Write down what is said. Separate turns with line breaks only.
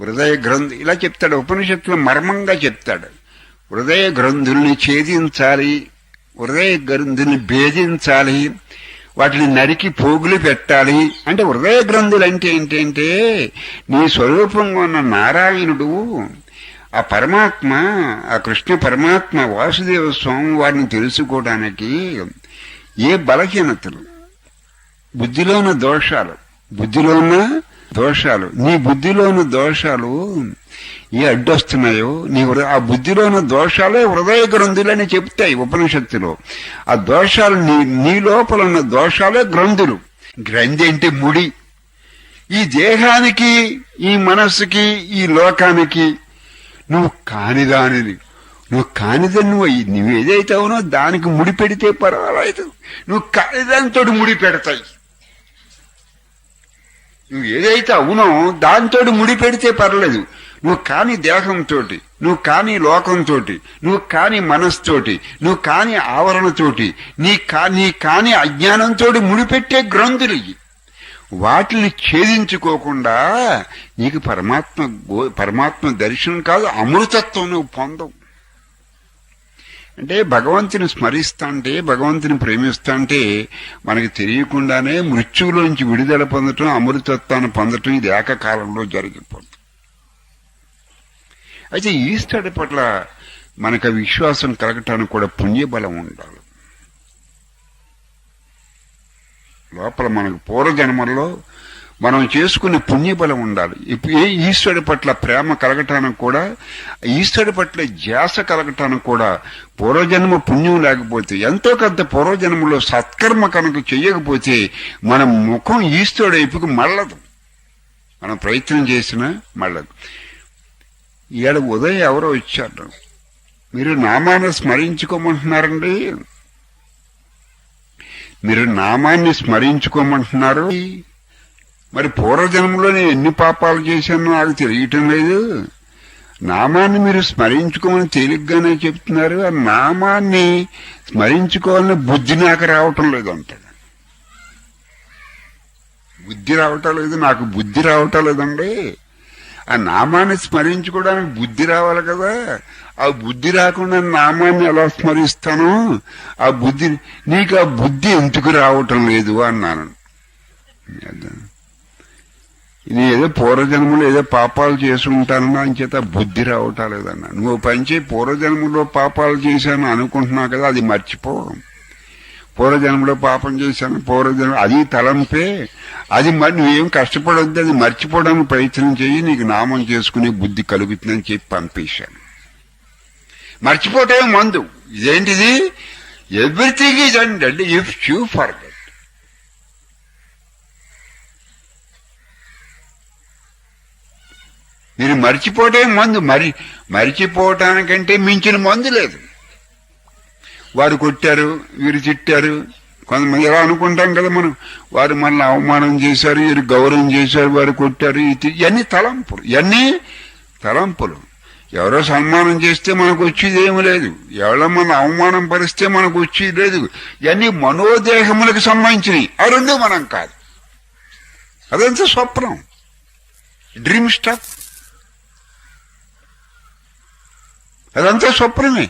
హృదయ గ్రంథు ఇలా చెప్తాడు ఉపనిషత్తులు మర్మంగా చెప్తాడు. హృదయ గ్రంథుల్ని ఛేదించాలి హృదయ గ్రంథుల్ని భేదించాలి వాటిని నరికి పోగులు పెట్టాలి. అంటే హృదయ గ్రంథులు అంటే ఏంటంటే నీ స్వరూపంగా ఉన్న నారాయణుడు ఆ పరమాత్మ ఆ కృష్ణ పరమాత్మ వాసుదేవ స్వామి వారిని తెలుసుకోవడానికి ఏ బలహీనతలు బుద్ధిలో ఉన్న దోషాలు బుద్ధిలో ఉన్న దోషాలు. నీ బుద్ధిలో ఉన్న దోషాలు ఏ అడ్డొస్తున్నాయో నీ ఆ బుద్ధిలో ఉన్న దోషాలే హృదయ గ్రంథులని చెప్తాయి ఉపనిషత్తులో. ఆ దోషాలు నీ నీ లోపల ఉన్న దోషాలే గ్రంథులు. గ్రంథి అంటే ముడి. ఈ దేహానికి ఈ మనస్సుకి ఈ లోకానికి నువ్వు కానిదానిది నువ్వు కానిదని నువ్వు అయ్యి- నువ్వు ఏదైతే అవునో దానికి ముడి పెడితే పర్వాలేదు. నువ్వు కానిదానితో ముడి పెడతాయి. నువ్వు ఏదైతే అవునో దాంతో ముడి పెడితే పర్లేదు. నువ్వు కాని దేహంతో నువ్వు కాని లోకంతో నువ్వు కాని మనస్తోటి నువ్వు కాని ఆవరణతోటి నీ కా నీ కాని అజ్ఞానంతో ముడిపెట్టే గ్రంథులు ఇవి. వాటిని ఛేదించుకోకుండా నీకు పరమాత్మ పరమాత్మ దర్శనం కాదు అమృతత్వం నువ్వు పొందవు. అంటే భగవంతుని స్మరిస్తాంటే భగవంతుని ప్రేమిస్తాంటే మనకి తెలియకుండానే మృత్యువులోంచి విడుదల పొందటం అమృతత్వాన్ని పొందటం ఇది ఏకకాలంలో జరిగిపోతుంది. అయితే ఈస్టర్ పట్ల మనకు విశ్వాసం కలగటానికి కూడా పుణ్యబలం ఉండాలి. లోపల మనకు పూర్వజన్మల్లో మనం చేసుకునే పుణ్యబలం ఉండాలి. ఇప్పుడు ఏ ఈశ్వరుడి పట్ల ప్రేమ కలగటానికి కూడా ఈశ్వరుడి పట్ల ధ్యాస కలగటానికి కూడా పూర్వజన్మ పుణ్యం లేకపోతే ఎంతో కొంత పూర్వజన్మలో సత్కర్మ కనుక చెయ్యకపోతే మన ముఖం ఈశ్వరుడు వైపుకి మళ్ళదు. మనం ప్రయత్నం చేసినా మళ్ళదు. ఈడ ఉదయం ఎవరో వచ్చారు. మీరు నామాన్ని స్మరించుకోమంటున్నారండి? మీరు నామాన్ని స్మరించుకోమంటున్నారు? మరి పూర్వజన్మలో నేను ఎన్ని పాపాలు చేశానో నాకు తెలియటం లేదు. నామాన్ని మీరు స్మరించుకోమని తేలిగ్గానే చెప్తున్నారు. ఆ నామాన్ని స్మరించుకోవాలని బుద్ధి నాకు రావటం లేదు అంటాడు బుద్ధి రావటం లేదు నాకు బుద్ధి రావటం లేదండి. ఆ నామాన్ని స్మరించుకోవడానికి బుద్ధి రావాలి కదా. ఆ బుద్ధి రాకుండా నామాన్ని ఎలా స్మరిస్తాను? ఆ బుద్ధి నీకు ఆ బుద్ధి ఎందుకు రావటం లేదు అన్నాను. ఇది ఏదో పూర్వజన్మలో ఏదో పాపాలు చేసుకుంటానన్నా ఉంటాను అని చేత బుద్ధి రావటం లేదన్నా. నువ్వు పంచి పూర్వజన్మలో పాపాలు చేశాను అనుకుంటున్నావు కదా అది మర్చిపో పూర్వజన్మలో పాపం చేశాను పూర్వజన్మ అది తలంపే. అది మరి నువ్వేం కష్టపడొద్దు అది మర్చిపోవడానికి ప్రయత్నం చేయి నీకు నామం చేసుకునే బుద్ధి కలుగుతుందని చెప్పి పంపేశాను. మర్చిపోవటమే మందు. ఇదేంటిది? Everything is and if you for మీరు మర్చిపోవటమే మందు మరి మరిచిపోవటానికంటే మించిన మందు లేదు. వారు కొట్టారు వీరు తిట్టారు కొంతమంది ఎలా అనుకుంటాం కదా మనం? వారు మనల్ని అవమానం చేశారు వీరు గౌరవం చేశారు వారు కొట్టారు ఇది- ఇవన్నీ తలంపులు ఇవన్నీ తలంపులు. ఎవరో సన్మానం చేస్తే మనకు వచ్చేది ఏమి లేదు. ఎవరో మన అవమానం పరిస్తే మనకు వచ్చేది లేదు. ఇవన్నీ మనోదేహములకు సంబంధించినవి. ఆ రెండు మనం కాదు. అదంతా స్వప్నం. Dream stuff. అదంతా స్వప్నమే